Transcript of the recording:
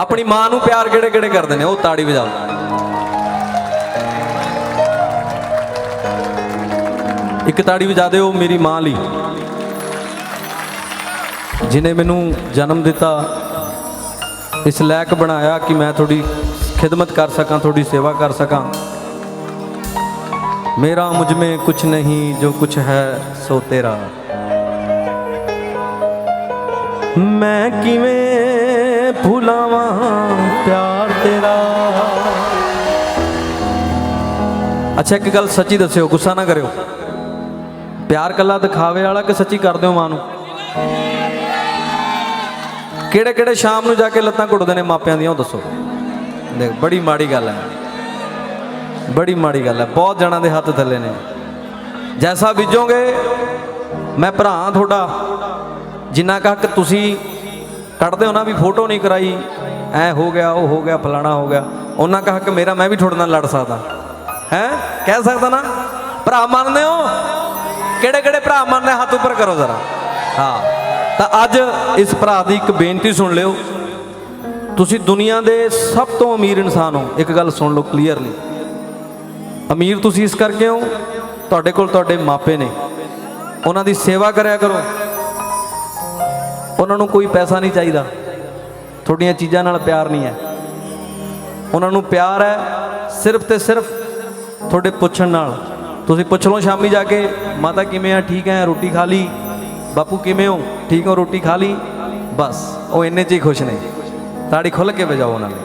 ਆਪਣੀ ਮਾਂ ਨੂੰ ਪਿਆਰ ਕਿਹੜੇ ਕਿਹੜੇ ਕਰਦੇ ਨੇ? ਉਹ ਤਾੜੀ ਵਜਾਓ ਇੱਕ ਤਾੜੀ ਵਜਾ ਦਿਓ ਮੇਰੀ ਮਾਂ ਲਈ। ਜਿਨੇ ਮੈਨੂੰ ਜਨਮ ਦਿੱਤਾ, ਇਸ ਲਾਇਕ ਬਣਾਇਆ ਕਿ ਮੈਂ ਤੁਹਾਡੀ ਖਿਦਮਤ ਕਰ ਸਕਾਂ, ਤੁਹਾਡੀ ਸੇਵਾ ਕਰ ਸਕਾਂ। ਮੇਰਾ ਮੁਝ ਮੇ ਕੁਛ ਨਹੀਂ, ਜੋ ਕੁਛ ਹੈ ਸੋ ਤੇਰਾ। ਮੈਂ ਕਿਵੇਂ ਭੁਲਾਵਾਂ ਪਿਆਰ ਤੇਰਾ। ਅੱਛਾ, ਇੱਕ ਗੱਲ ਸੱਚੀ ਦੱਸਿਓ, ਗੁੱਸਾ ਨਾ ਕਰਿਓ। ਪਿਆਰ ਕੱਲਾ ਦਿਖਾਵੇ ਵਾਲਾ ਕਿ ਸੱਚੀ ਕਰਦੇ ਹੋ ਮਾਂ ਨੂੰ? ਕਿਹੜੇ ਕਿਹੜੇ ਸ਼ਾਮ ਨੂੰ ਜਾ ਕੇ ਲੱਤਾਂ ਘੁੱਟਦੇ ਨੇ ਮਾਪਿਆਂ ਦੀਆਂ, ਉਹ ਦੱਸੋ। ਦੇਖ, ਬੜੀ ਮਾੜੀ ਗੱਲ ਹੈ। ਬੜੀ ਮਾੜੀ ਗੱਲ ਹੈ। ਬਹੁਤ ਜਣਾਂ ਦੇ ਹੱਥ ਥੱਲੇ ਨੇ। ਜੈਸਾ ਬੀਜੋਗੇ, ਮੈਂ ਭਰਾ ਤੁਹਾਡਾ। ਜਿੰਨਾ ਕੁ ਹੱਕ ਤੁਸੀਂ ਕੱਢਦੇ ਉਹਨਾਂ ਵੀ ਫੋਟੋ ਨਹੀਂ ਕਰਾਈ। ਐ ਹੋ ਗਿਆ, ਉਹ ਹੋ ਗਿਆ, ਫਲਾਣਾ ਹੋ ਗਿਆ। ਉਹਨਾਂ ਕੁ ਕਿ ਮੇਰਾ ਮੈਂ ਵੀ ਤੁਹਾਡੇ ਨਾਲ ਲੜ ਸਕਦਾ। ਹੈ? ਕਹਿ ਸਕਦਾ ਨਾ? ਭਰਾ ਮੰਨਦੇ ਹੋ? ਕਿਹੜੇ ਕਿਹੜੇ ਭਰਾ ਮੰਨਦੇ? ਹੱਥ ਉੱਪਰ ਕਰੋ ਜ਼ਰਾ। ਹਾਂ। ਤਾਂ ਅੱਜ ਇਸ ਭਰਾ ਦੀ ਇੱਕ ਬੇਨਤੀ ਸੁਣ ਲਿਓ। ਤੁਸੀਂ ਦੁਨੀਆ ਦੇ ਸਭ ਤੋਂ ਅਮੀਰ ਇਨਸਾਨ ਹੋ। ਇੱਕ ਗੱਲ ਸੁਣ ਲਓ ਕਲੀਅਰਲੀ ਅਮੀਰ ਤੁਸੀਂ ਇਸ ਕਰਕੇ ਹੋ? ਤੁਹਾਡੇ ਕੋਲ ਤੁਹਾਡੇ ਮਾਪੇ ਨੇ। ਉਹਨਾਂ ਦੀ ਸੇਵਾ ਕਰਿਆ ਕਰੋ। ਉਹਨਾਂ ਨੂੰ ਕੋਈ ਪੈਸਾ ਨਹੀਂ ਚਾਹੀਦਾ। ਤੁਹਾਡੀਆਂ ਚੀਜ਼ਾਂ ਨਾਲ ਪਿਆਰ ਨਹੀਂ ਹੈ। ਉਹਨਾਂ ਨੂੰ ਪਿਆਰ ਹੈ ਸਿਰਫ ਤੇ ਸਿਰਫ ਤੁਹਾਡੇ ਪੁੱਛਣ ਨਾਲ। ਤੁਸੀਂ ਪੁੱਛ ਲਓ ਸ਼ਾਮੀ ਜਾ ਕੇ, ਮਾਤਾ ਕਿਵੇਂ ਆ? ਠੀਕ ਹੈ? ਰੋਟੀ ਖਾ ਲਈ? ਬਾਪੂ, ਕਿਵੇਂ ਹੋ? ਠੀਕ ਹੋ? ਰੋਟੀ ਖਾ ਲਈ? ਬਸ। ਉਹ ਇੰਨੇ 'ਚ ਹੀ ਖੁਸ਼ ਨੇ। ਤਾੜੀ ਖੁੱਲ ਕੇ ਵਜਾਓ ਉਹਨਾਂ ਨੂੰ।